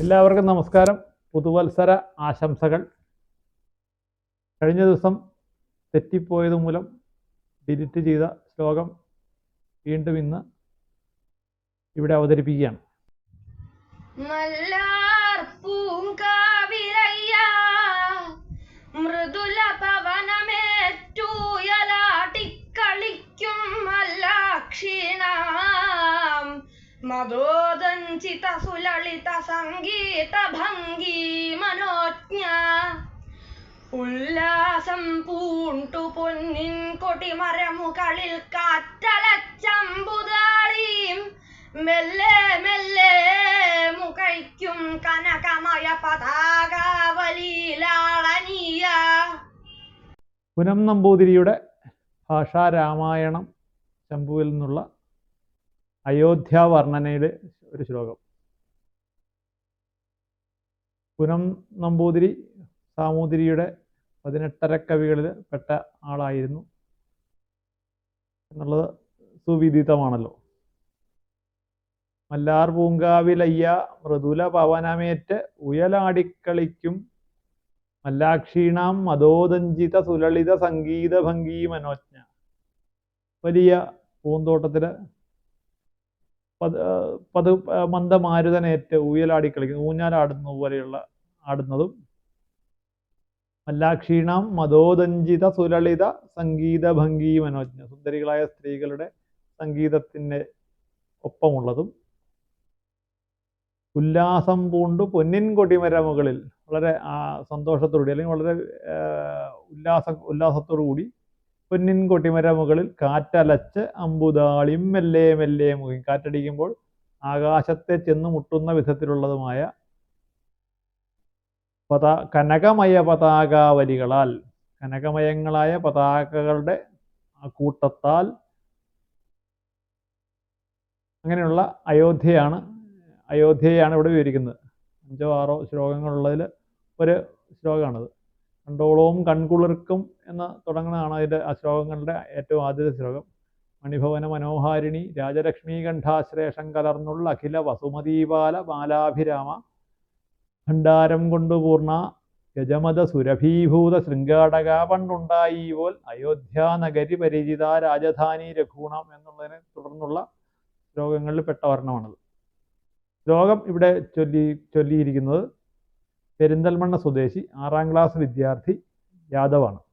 എല്ലാവർക്കും നമസ്കാരം. പുതുവത്സര ആശംസകൾ. കഴിഞ്ഞ ദിവസം തെറ്റിപ്പോയത് മൂലം ഡിലിറ്റ് ചെയ്ത ശ്ലോകം വീണ്ടും ഇന്ന് ഇവിടെ അവതരിപ്പിക്കുകയാണ്. മൃദുല പവനമേറ്റൂയലാട്ടിക്കളിക്കും മല്ലാക്ഷീണാം. മതോദഞ്ചിത സുലളിത സംഗീത ഭംഗി മനോജ്ഞ. ഉല്ലാസം പൂണ്ടു പൊന്നിൻ കൊടിമരമുകളിൽ കാറ്റലച്ചമ്പുതാളിയും മെല്ലെ മെല്ലെ മുഖയ്ക്കും കനകമയ പതാകാവലീലാളനീയ പുനം നമ്പൂതിരിയുടെ ഭാഷാരാമായണം ശംഭുവിൽ നിന്നുള്ള അയോധ്യ വർണനയുടെ ഒരു ശ്ലോകം. പുനം നമ്പൂതിരി സാമൂതിരിയുടെ പതിനെട്ടര കവികളിൽ പെട്ട ആളായിരുന്നു എന്നുള്ളത് സുവിദിതമാണല്ലോ. മല്ലാർ പൂങ്കാവിലയ്യ മൃദുല പവനമേറ്റ് ഉയലാടിക്കളിക്കും മല്ലാക്ഷീണാം മതോദഞ്ചിത സുലളിത സംഗീത ഭംഗി മനോജ്ഞ. വലിയ പൂന്തോട്ടത്തിൽ പത് മന്ദമാരുതനേറ്റ് ഊയലാടിക്കളിക്കുന്നു ഊഞ്ഞാലാടുന്ന പോലെയുള്ള ആടുന്നതും. മല്ലാക്ഷീണാം മതോദഞ്ചിത സുലളിത സംഗീത ഭംഗി മനോജ്ഞ സുന്ദരികളായ സ്ത്രീകളുടെ സംഗീതത്തിന്റെ ഒപ്പമുള്ളതും. ഉല്ലാസം പൂണ്ടു പൊന്നിൻ കൊടിമര മുകളിൽ വളരെ സന്തോഷത്തോടുകൂടി അല്ലെങ്കിൽ വളരെ ഉല്ലാസ ഉല്ലാസത്തോടു കൂടി പൊന്നിൻ കൊട്ടിമര മുകളിൽ കാറ്റലച്ച് അമ്പുതാളിയും മെല്ലെ മെല്ലെ മുഖി കാറ്റടിക്കുമ്പോൾ ആകാശത്തെ ചെന്ന് മുട്ടുന്ന വിധത്തിലുള്ളതുമായ പതാ കനകമയ പതാകാവലികളാൽ കനകമയങ്ങളായ പതാകകളുടെ കൂട്ടത്താൽ അങ്ങനെയുള്ള അയോധ്യയാണ് അയോധ്യയാണ് ഇവിടെ വിവരിക്കുന്നത്. അഞ്ചോ ആറോ ശ്ലോകങ്ങളുള്ളതിൽ ഒരു ശ്ലോകമാണത്. കണ്ടോളവും കൺകുളിർക്കും എന്ന് തുടങ്ങുന്നതാണ് അതിന്റെ അശ്ലോകങ്ങളുടെ ശ്ലോകങ്ങളുടെ ഏറ്റവും ആദ്യത്തെ ശ്ലോകം. മണിഭവന മനോഹാരിണി രാജലക്ഷ്മി കണ്ഠാശ്ലേഷം കലർന്നുള്ള അഖില വസുമതീപാല ബാലാഭിരാമ. ഭണ്ഡാരം കൊണ്ടു പൂർണ യജമത സുരഭീഭൂത ശൃംഗാടക പണ്ടുണ്ടായി പോൽ അയോധ്യാനഗരി പരിചിത രാജധാനി രഘൂണം എന്നുള്ളതിനെ തുടർന്നുള്ള ശ്ലോകങ്ങളിൽ പെട്ട വർണമാണത്. ശ്ലോകം ഇവിടെ ചൊല്ലി ചൊല്ലിയിരിക്കുന്നത് പെരിന്തൽമണ്ണ സ്വദേശി ആറാം ക്ലാസ് വിദ്യാർത്ഥി യാദവാണ്.